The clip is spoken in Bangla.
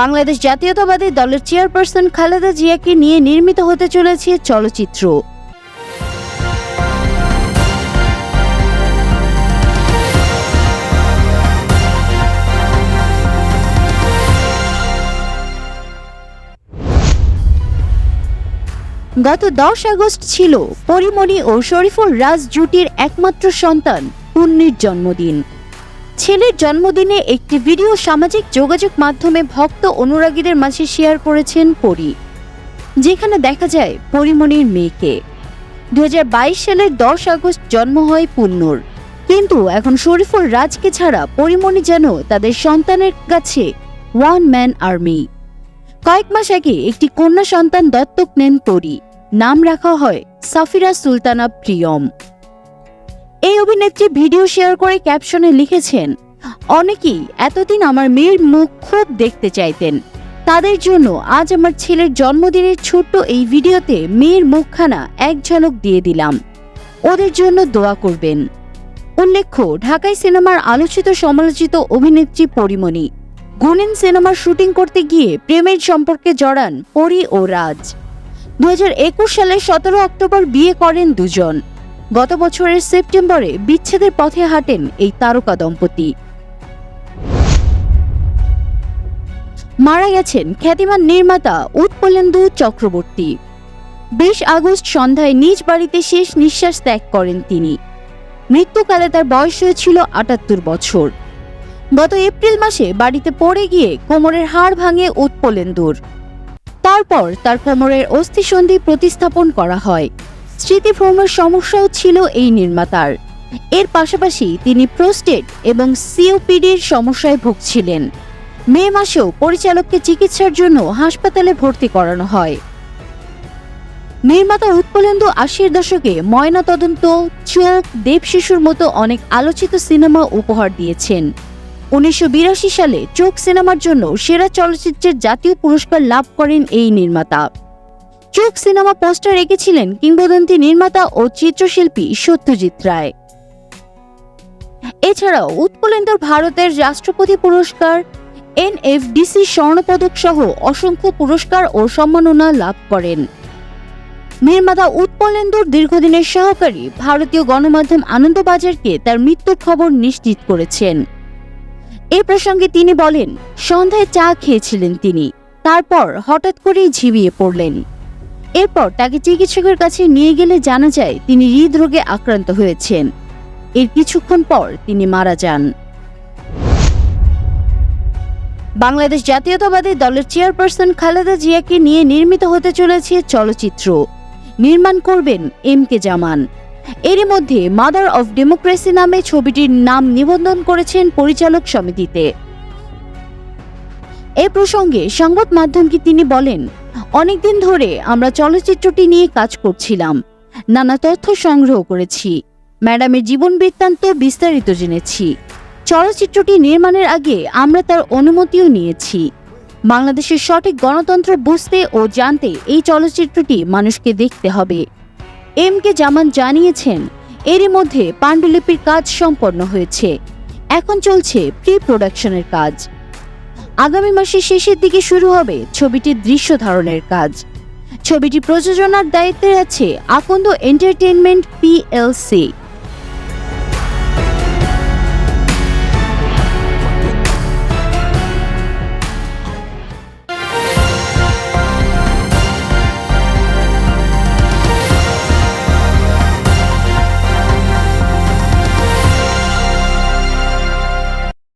বাংলাদেশ জাতীয়তাবাদী দলের চেয়ারপারসন খালেদা জিয়াকে নিয়ে নির্মিত হতে চলেছে চলচ্চিত্র। গত দশ আগস্ট ছিল পরিমণি ও শরীফুল রাজ জুটির একমাত্র সন্তান পুণ্যির জন্মদিন। ছেলের জন্মদিনে একটি ভিডিও সামাজিক যোগাযোগ মাধ্যমে ভক্ত অনুরাগীদের মাঝে শেয়ার করেছেন পরি, যেখানে দেখা যায় পরিমণির মেয়েকে। দুহাজার বাইশ সালের দশ আগস্ট জন্ম হয় পুণ্যর কিন্তু এখন শরীফুল রাজকে ছাড়া পরিমণি যেন তাদের সন্তানের কাছে ওয়ান ম্যান আর্মি কয়েক মাস আগে একটি কন্যা সন্তান দত্তক নেন তরি নাম রাখা হয় সাফিরা সুলতানা প্রিয়ম। এই অভিনেত্রী ভিডিও শেয়ার করে ক্যাপশনে লিখেছেন, অনেকেই এতদিন আমার মেয়ের মুখ খুব দেখতে চাইতেন। তাদের জন্য আজ আমার ছেলের জন্মদিনের ছোট্ট এই ভিডিওতে মেয়ের মুখখানা এক ঝলক দিয়ে দিলাম। ওদের জন্য দোয়া করবেন। উল্লেখ্য ঢাকায় সিনেমার আলোচিত সমালোচিত অভিনেত্রী পরিমণি, গুনেন সিনেমার শুটিং করতে গিয়ে প্রেমের সম্পর্কে জড়ান পরি ও রাজ। দু সালের সতেরো অক্টোবর বিয়ে করেন দুজন। গত বছরের সেপ্টেম্বরে বিচ্ছেদের পথে হাঁটেন এই তারকা দম্পতি। মারা গেছেন খ্যাতিমান নির্মাতা উৎপলেন্দু চক্রবর্তী। বিশ আগস্ট সন্ধ্যায় নিজ বাড়িতে শেষ নিঃশ্বাস ত্যাগ করেন তিনি। মৃত্যুকালে তার বয়স হয়েছিল আটাত্তর বছর। গত এপ্রিল মাসে বাড়িতে পড়ে গিয়ে কোমরের হাড় ভাঙে উৎপলেন্দুর। তারপর তার কোমরের অস্থিসন্ধি প্রতিস্থাপন করা হয়। স্মৃতিভ্রমের সমস্যাও ছিল এই নির্মাতার। এর পাশাপাশি তিনি প্রোস্টেট এবং সিওপিডির সমস্যায় ভুগছিলেন। মে মাসেও পরিচালককে চিকিৎসার জন্য হাসপাতালে ভর্তি করানো হয়। নির্মাতা উৎপলেন্দু আশির দশকে ময়না তদন্ত চোখ দেবশিশুর মতো অনেক আলোচিত সিনেমা উপহার দিয়েছেন। উনিশশো বিরাশি সালে চোখ সিনেমার জন্য সেরা চলচ্চিত্রের জাতীয় পুরস্কার লাভ করেন এই নির্মাতা। চোখ সিনেমা পোস্টার এঁকেছিলেন কিংবদন্তি নির্মাতা ও চিত্রশিল্পী সত্যজিৎ রায়। এছাড়াও উৎপলেন্দর ভারতের রাষ্ট্রপতি পুরস্কার, এনএফডিসি স্বর্ণপদক সহ অসংখ্য পুরস্কার ও সম্মাননা লাভ করেন। নির্মাতা উৎপলেন্দুর দীর্ঘদিনের সহকারী ভারতীয় গণমাধ্যম আনন্দবাজারকে তার মৃত্যুর খবর নিশ্চিত করেছেন। এ প্রসঙ্গে তিনি বলেন, সন্ধ্যায় চা খেয়েছিলেন তিনি, তারপর হঠাৎ করেই ঝিমিয়ে পড়লেন। এরপর তাকে চিকিৎসকের কাছে নিয়ে গেলে জানা যায় তিনি হৃদরোগে আক্রান্ত হয়েছেন। এর কিছুক্ষণ পর তিনি মারা যান। বাংলাদেশ জাতীয়তাবাদী দলের চেয়ারপারসন খালেদা জিয়াকে নিয়ে নির্মিত হতে চলেছে চলচ্চিত্র। নির্মাণ করবেন এম কে জামান। এরই মধ্যে মাদার অফ ডেমোক্রেসি নামে ছবিটির নাম নিবন্ধন করেছেন পরিচালক সমিতিতে। এ প্রসঙ্গে সংবাদ মাধ্যমকে তিনি বলেন, অনেকদিন ধরে আমরা চলচ্চিত্রটি নিয়ে কাজ করছিলাম। নানা তথ্য সংগ্রহ করেছি। ম্যাডামের জীবন বৃত্তান্ত বিস্তারিত জেনেছি। চলচ্চিত্রটি নির্মাণের আগে আমরা তার অনুমতিও নিয়েছি। বাংলাদেশের সঠিক গণতন্ত্র বুঝতে ও জানতে এই চলচ্চিত্রটি মানুষকে দেখতে হবে। এম কে জামান জানিয়েছেন, এরই মধ্যে পাণ্ডুলিপির কাজ সম্পন্ন হয়েছে। এখন চলছে প্রি প্রোডাকশনের কাজ। আগামী মাসের শেষের দিকে শুরু হবে ছবিটির দৃশ্য ধারণের কাজ। ছবিটি প্রযোজনার দায়িত্বে আছে আকন্দ এন্টারটেনমেন্ট পিএলসি।